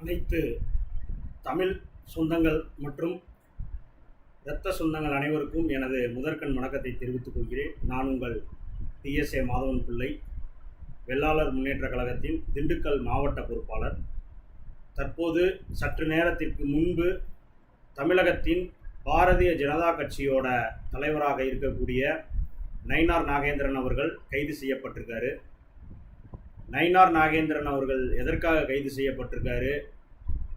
அனைத்து தமிழ் சொந்தங்கள் மற்றும் இரத்த சொந்தங்கள் அனைவருக்கும் எனது முதற்கண் வணக்கத்தை தெரிவித்துக் கொள்கிறேன். நான் உங்கள் டிஎஸ்ஏ மாதவன் பிள்ளை வெள்ளாளர் முன்னேற்றக் கழகத்தின் திண்டுக்கல் மாவட்ட பொறுப்பாளர். தற்போது சற்று நேரத்திற்கு முன்பு தமிழகத்தின் பாரதிய ஜனதா கட்சியோட தலைவராக இருக்கக்கூடிய நயினார் நாகேந்திரன் அவர்கள் கைது செய்யப்பட்டிருக்காரு. நயினார் நாகேந்திரன் அவர்கள் எதற்காக கைது செய்யப்பட்டிருக்காரு?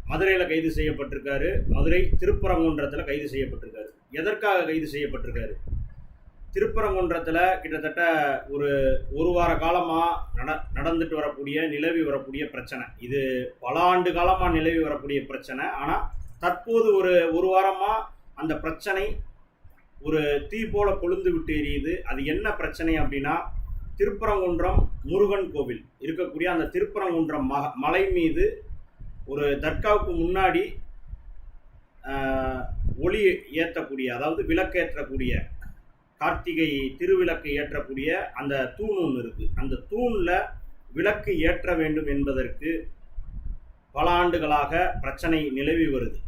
மதுரையில் கைது செய்யப்பட்டிருக்காரு. மதுரை திருப்பரங்குன்றத்தில் கைது செய்யப்பட்டிருக்காரு. எதற்காக கைது செய்யப்பட்டிருக்காரு? திருப்பரங்குன்றத்தில் கிட்டத்தட்ட ஒரு ஒரு வார காலமாக நட நடந்துட்டு வரக்கூடிய நிலவி வரக்கூடிய பிரச்சனை. இது பல ஆண்டு காலமாக நிலவி வரக்கூடிய பிரச்சனை. ஆனால் தற்போது ஒரு ஒரு வாரமாக அந்த பிரச்சனை ஒரு தீ போல கொழுந்து விட்டு எரியுது. அது என்ன பிரச்சனை அப்படின்னா திருப்பரங்குன்றம் முருகன் கோவில். இருக்கக்கூடிய அந்த திருப்பரங்குன்றம் ம மலை மீது ஒரு தர்காவுக்கு முன்னாடி ஒளி ஏற்றக்கூடிய அதாவது விளக்கேற்றக்கூடிய கார்த்திகை திருவிளக்கு ஏற்றக்கூடிய அந்த தூண் ஒன்று இருக்குது அந்த தூணில் விளக்கு ஏற்ற வேண்டும் என்பதற்கு பல ஆண்டுகளாக பிரச்சனை நிலவி வருது.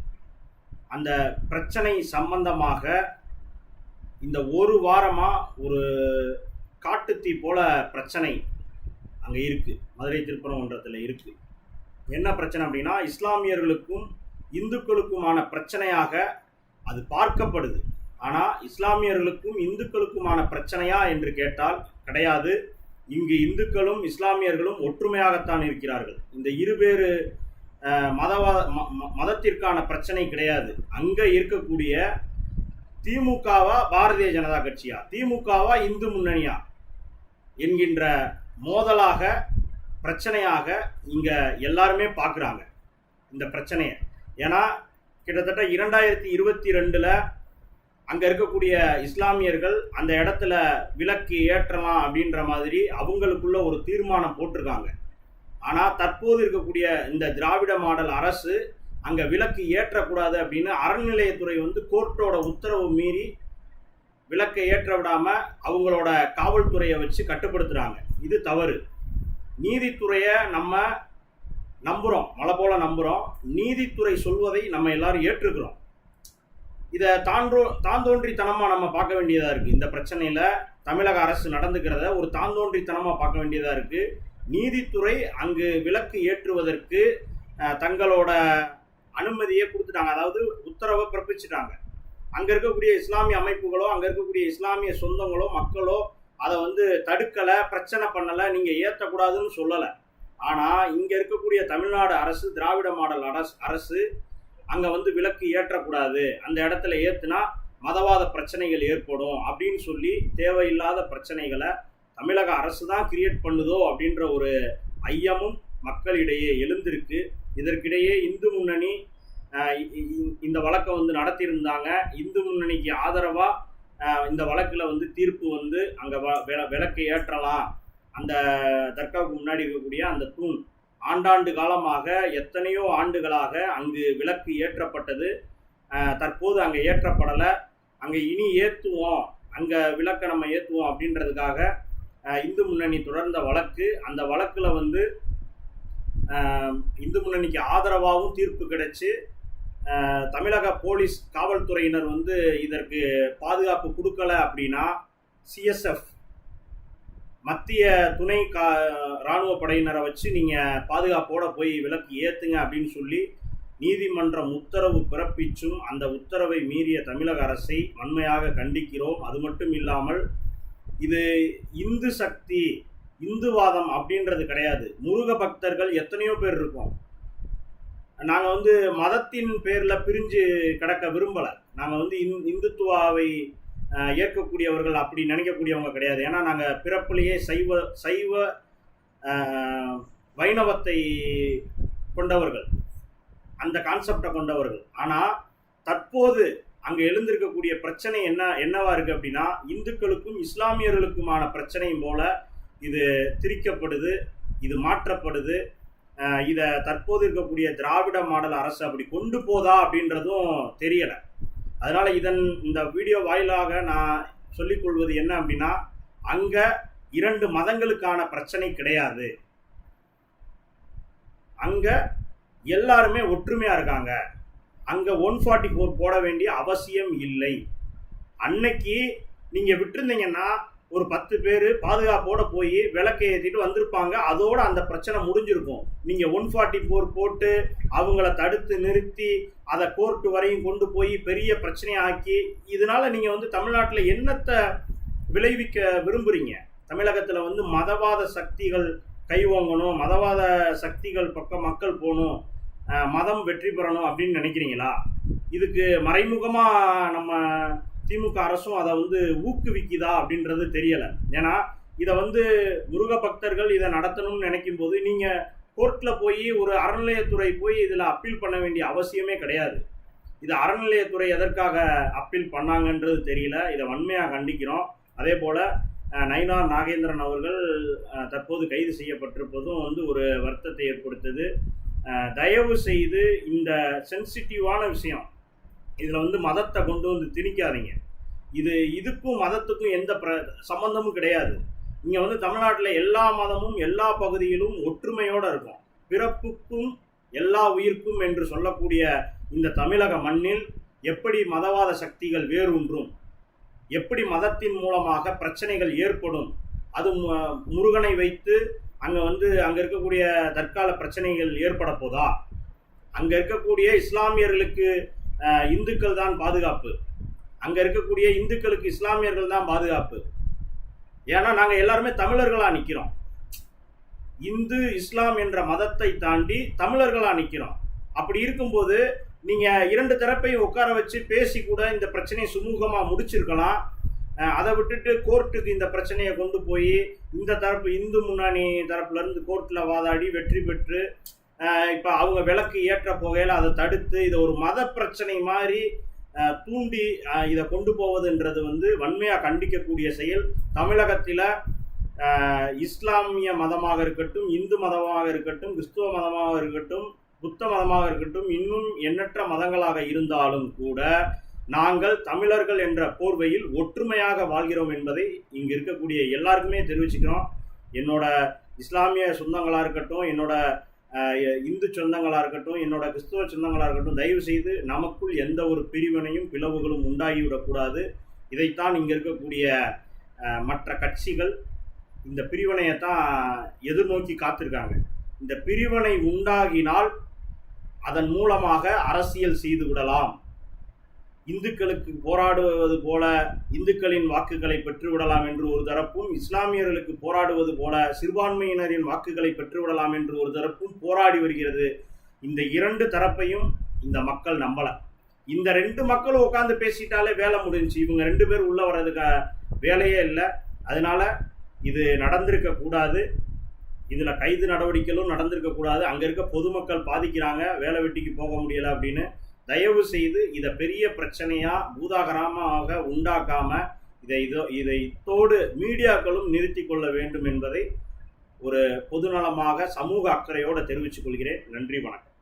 அந்த பிரச்சனை சம்பந்தமாக இந்த ஒரு வாரமாக ஒரு காட்டுத்தீ போல பிரச்சனை அங்கே இருக்குது மதுரை திருப்பரங்குன்றத்தில் இருக்குது என்ன பிரச்சனை அப்படின்னா இஸ்லாமியர்களுக்கும் இந்துக்களுக்குமான பிரச்சனையாக அது பார்க்கப்படுது. ஆனால் இஸ்லாமியர்களுக்கும் இந்துக்களுக்குமான பிரச்சனையா என்று கேட்டால் கிடையாது. இங்கு இந்துக்களும் இஸ்லாமியர்களும் ஒற்றுமையாகத்தான் இருக்கிறார்கள். இந்த இருவேறு மதவாத ம- ம- மதத்திற்கான பிரச்சனை கிடையாது. அங்கே இருக்கக்கூடிய திமுகவா பாரதிய ஜனதா கட்சியா? திமுகவா இந்து முன்னணியா? என்கின்ற மோதலாக பிரச்சனையாக இங்கே எல்லாருமே பார்க்குறாங்க இந்த பிரச்சனையை. ஏன்னா கிட்டத்தட்ட இரண்டாயிரத்தி இருபத்தி ரெண்டில் அங்கே இருக்கக்கூடிய இஸ்லாமியர்கள் அந்த இடத்துல விலக்கு ஏற்றலாம் அப்படின்ற மாதிரி அவங்களுக்குள்ள ஒரு தீர்மானம் போட்டிருக்காங்க. ஆனால் தற்போது இருக்கக்கூடிய இந்த திராவிட மாடல் அரசு அங்கே விலக்கு ஏற்றக்கூடாது அப்படின்னு அறநிலையத்துறை வந்து கோர்ட்டோட உத்தரவு மீறி விலக்கை ஏற்ற விடாம அவங்களோட காவல்துறையை வச்சு கட்டுப்படுத்துறாங்க. இது தவறு. நீதித்துறையை நம்ம நம்புகிறோம் மலை போல நம்புகிறோம் நீதித்துறை சொல்வதை நம்ம எல்லாரும் ஏற்றுக்கிறோம். இதை தாண்டோ தாந்தோன்றித்தனமாக நம்ம பார்க்க வேண்டியதாக இருக்குது இந்த பிரச்சனையில் தமிழக அரசு நடந்துக்கிறத ஒரு தாந்தோன்றித்தனமாக பார்க்க வேண்டியதாக இருக்குது நீதித்துறை அங்கு விலக்கு ஏற்றுவதற்கு தங்களோட அனுமதியை கொடுத்துட்டாங்க. அதாவது உத்தரவை பிறப்பிச்சிட்டாங்க. அங்கே இருக்கக்கூடிய இஸ்லாமிய அமைப்புகளோ அங்கே இருக்கக்கூடிய இஸ்லாமிய சொந்தங்களோ மக்களோ அதை வந்து தடுக்கல பிரச்சனை பண்ணலை நீங்கள் ஏற்றக்கூடாதுன்னு சொல்லலை. ஆனால் இங்கே இருக்கக்கூடிய தமிழ்நாடு அரசு திராவிட மாடல் அரசு அரசு அங்கே வந்து விலக்கு ஏற்றக்கூடாது. அந்த இடத்துல ஏற்றுனா மதவாத பிரச்சனைகள் ஏற்படும் அப்படின்னு சொல்லி தேவையில்லாத பிரச்சனைகளை தமிழக அரசு தான் கிரியேட் பண்ணுதோ அப்படின்ற ஒரு ஐயமும் மக்களிடையே எழுந்திருக்கு. இதற்கிடையே இந்து முன்னணி இந்த வழக்கை வந்து நடத்தியிருந்தாங்க. இந்து முன்னணிக்கு ஆதரவாக இந்த வழக்கில் வந்து தீர்ப்பு வந்து அங்கே வில விளக்கு ஏற்றலாம். அந்த தர்காவுக்கு முன்னாடி இருக்கக்கூடிய அந்த தூண் ஆண்டாண்டு காலமாக எத்தனையோ ஆண்டுகளாக அங்கு விளக்கு ஏற்றப்பட்டது. தற்போது அங்கே ஏற்றப்படலை. அங்கே இனி ஏற்றுவோம் அங்கே விளக்கை நம்ம ஏற்றுவோம் அப்படின்றதுக்காக இந்து முன்னணி தொடர்ந்த வழக்கு. அந்த வழக்கில் வந்து இந்து முன்னணிக்கு ஆதரவாகவும் தீர்ப்பு கிடைச்சி தமிழக போலீஸ் காவல்துறையினர் வந்து இதற்கு பாதுகாப்பு கொடுக்கல அப்படின்னா சிஎஸ்எஃப் மத்திய துணை கா இராணுவ படையினரை வச்சு நீங்கள் பாதுகாப்போட போய் விலக்கு ஏற்றுங்க அப்படின்னு சொல்லி நீதிமன்றம் உத்தரவு பிறப்பிச்சும் அந்த உத்தரவை மீறிய தமிழக அரசை வன்மையாக கண்டிக்கிறோம். அது மட்டும் இல்லாமல் இது இந்து சக்தி இந்துவாதம் அப்படின்றது கிடையாது. முருக பக்தர்கள் எத்தனையோ பேர் இருக்கும். நாங்கள் வந்து மதத்தின் பேரில் பிரிஞ்சு கிடக்க விரும்பலை. நாங்கள் வந்து இந் இந்துத்துவாவை ஏற்கக்கூடியவர்கள் அப்படி நினைக்கக்கூடியவங்க கிடையாது. ஏன்னா நாங்கள் பிறப்பிலேயே சைவ சைவ வைணவத்தை கொண்டவர்கள். அந்த கான்செப்டை கொண்டவர்கள். ஆனால் தற்போது அங்கே எழுந்திருக்கக்கூடிய பிரச்சனை என்ன என்னவா இருக்குது அப்படின்னா இந்துக்களுக்கும் இஸ்லாமியர்களுக்குமான பிரச்சனையும் போல இது திரிக்கப்படுது இது மாற்றப்படுது. இதை தற்போது இருக்கக்கூடிய திராவிட மாடல் அரசு அப்படி கொண்டு போதா அப்படின்றதும் தெரியலை. அதனால் இதன் இந்த வீடியோ வாயிலாக நான் சொல்லிக்கொள்வது என்ன அப்படின்னா அங்கே இரண்டு மதங்களுக்கான பிரச்சனை கிடையாது. அங்கே எல்லாருமே ஒற்றுமையாக இருக்காங்க. அங்கே ஒன் ஃபார்ட்டி ஃபோர் போட வேண்டிய அவசியம் இல்லை. அன்னைக்கு நீங்கள் விட்டுருந்தீங்கன்னா ஒரு பத்து பேர் பாதுகாப்போட போய் விளக்கை ஏற்றிட்டு வந்திருப்பாங்க. அதோட அந்த பிரச்சனை முடிஞ்சிருக்கும். நீங்கள் ஒன் ஃபார்ட்டி ஃபோர் போட்டு அவங்கள தடுத்து நிறுத்தி அதை கோர்ட்டு வரையும் கொண்டு போய் பெரிய பிரச்சனையாக்கி இதனால நீங்கள் வந்து தமிழ்நாட்டில் என்னத்தை விளைவிக்க விரும்புகிறீங்க தமிழகத்தில் வந்து மதவாத சக்திகள் கைவாங்கணும் மதவாத சக்திகள் பக்கம் மக்கள் போகணும் மதம் வெற்றி பெறணும் அப்படின்னு நினைக்கிறீங்களா? இதுக்கு மறைமுகமாக நம்ம திமுக அரசும் அதை வந்து ஊக்குவிக்குதா அப்படின்றது தெரியலை. ஏன்னா இதை வந்து முருக பக்தர்கள் இதை நடத்தணும்னு நினைக்கும் போது நீங்கள் கோர்ட்டில் போய் ஒரு அறநிலையத்துறை போய் இதில் அப்பீல் பண்ண வேண்டிய அவசியமே கிடையாது. இது அறநிலையத்துறை எதற்காக அப்பீல் பண்ணாங்கன்றது தெரியல. இதை வன்மையாக கண்டிக்கிறோம். அதே போல் நயினார் நாகேந்திரன் அவர்கள் தற்போது கைது செய்யப்பட்டிருப்பதும் வந்து ஒரு வருத்தத்தை ஏற்படுத்துது. தயவு செய்து இந்த சென்சிட்டிவான விஷயம் இதில் வந்து மதத்தை கொண்டு வந்து திணிக்காதீங்க. இது இதுக்கும் மதத்துக்கும் எந்த பிர சம்பந்தமும் கிடையாது. இங்கே வந்து தமிழ்நாட்டில் எல்லா மதமும் எல்லா பகுதியிலும் ஒற்றுமையோடு இருக்கும். பிறப்புக்கும் எல்லா உயிர்க்கும் என்று சொல்லக்கூடிய இந்த தமிழக மண்ணில் எப்படி மதவாத சக்திகள் வேரூன்றும் எப்படி மதத்தின் மூலமாக பிரச்சனைகள் ஏற்படும்? அது மு- முருகனை வைத்து அங்கே வந்து அங்கே இருக்கக்கூடிய தற்கால பிரச்சனைகள் ஏற்பட போதா? அங்கே இருக்கக்கூடிய இஸ்லாமியர்களுக்கு இந்துக்கள் தான் பாதுகாப்பு. அங்கே இருக்கக்கூடிய இந்துக்களுக்கு இஸ்லாமியர்கள் தான் பாதுகாப்பு. ஏன்னா நாங்கள் எல்லாருமே தமிழர்களாக நிற்கிறோம் இந்து இஸ்லாம் என்ற மதத்தை தாண்டி தமிழர்களாக நிற்கிறோம் அப்படி இருக்கும்போது நீங்கள் இரண்டு தரப்பையும் உட்கார வச்சு பேசி கூட இந்த பிரச்சனையை சுமூகமாக முடிச்சிருக்கலாம். அதை விட்டுட்டு கோர்ட்டுக்கு இந்த பிரச்சனையை கொண்டு போய் இந்த தரப்பு இந்து முன்னணி தரப்புலேருந்து கோர்ட்டில் வாதாடி வெற்றி பெற்று இப்போ அவங்க விளக்கு ஏற்ற போகையில் அதை தடுத்து இதை ஒரு மத பிரச்சனை மாதிரி தூண்டி இதை கொண்டு போவதுன்றது வந்து வன்மையாக கண்டிக்கக்கூடிய செயல். தமிழகத்தில் இஸ்லாமிய மதமாக இருக்கட்டும் இந்து மதமாக இருக்கட்டும் கிறிஸ்துவ மதமாக இருக்கட்டும் புத்த மதமாக இருக்கட்டும் இன்னும் எண்ணற்ற மதங்களாக இருந்தாலும் கூட நாங்கள் தமிழர்கள் என்ற போர்வையில் ஒற்றுமையாக வாழ்கிறோம் என்பதை இங்கு இருக்கக்கூடிய எல்லாருக்குமே தெரிவிச்சுக்கிறோம். என்னோட இஸ்லாமிய சொந்தங்களாக இருக்கட்டும் என்னோட இந்து சொந்தங்களாக இருக்கட்டும் என்னோட கிறிஸ்துவ சொந்தங்களாக இருக்கட்டும் தயவு செய்து நமக்குள் எந்த ஒரு பிரிவினையும் பிளவுகளும் உண்டாகிவிடக்கூடாது. இதைத்தான் இங்கே இருக்கக்கூடிய மற்ற கட்சிகள் இந்த பிரிவினையை தான் எதிர்நோக்கி காத்திருக்காங்க. இந்த பிரிவினை உண்டாகினால் அதன் மூலமாக அரசியல் செய்து விடலாம். இந்துக்களுக்கு போராடுவது போல இந்துக்களின் வாக்குகளை பெற்றுவிடலாம் என்று ஒரு தரப்பும் இஸ்லாமியர்களுக்கு போராடுவது போல சிறுபான்மையினரின் வாக்குகளை பெற்றுவிடலாம் என்று ஒரு தரப்பும் போராடி வருகிறது. இந்த இரண்டு தரப்பையும் இந்த மக்கள் நம்பல. இந்த ரெண்டு மக்களும் உட்காந்து பேசிட்டாலே வேலை முடிஞ்சுச்சு. இவங்க ரெண்டு பேர் உள்ள வர்றதுக்கு வேலையே இல்லை. அதனால இது நடந்திருக்க கூடாது. இதில் கைது நடவடிக்கைகளும் நடந்திருக்க கூடாது. அங்கே இருக்க பொதுமக்கள் பாதிக்கிறாங்க. வேலை வெட்டிக்கு போக முடியலை அப்படின்னு தயவு செய்து இதை பெரிய பிரச்சனையா பூதாகரமாக உண்டாக்காம இதை இதோ இதை இத்தோடு மீடியாக்களும் நிறுத்தி கொள்ள வேண்டும் என்பதை ஒரு பொதுநலமாக சமூக அக்கறையோடு தெரிவித்துக் கொள்கிறேன். நன்றி வணக்கம்.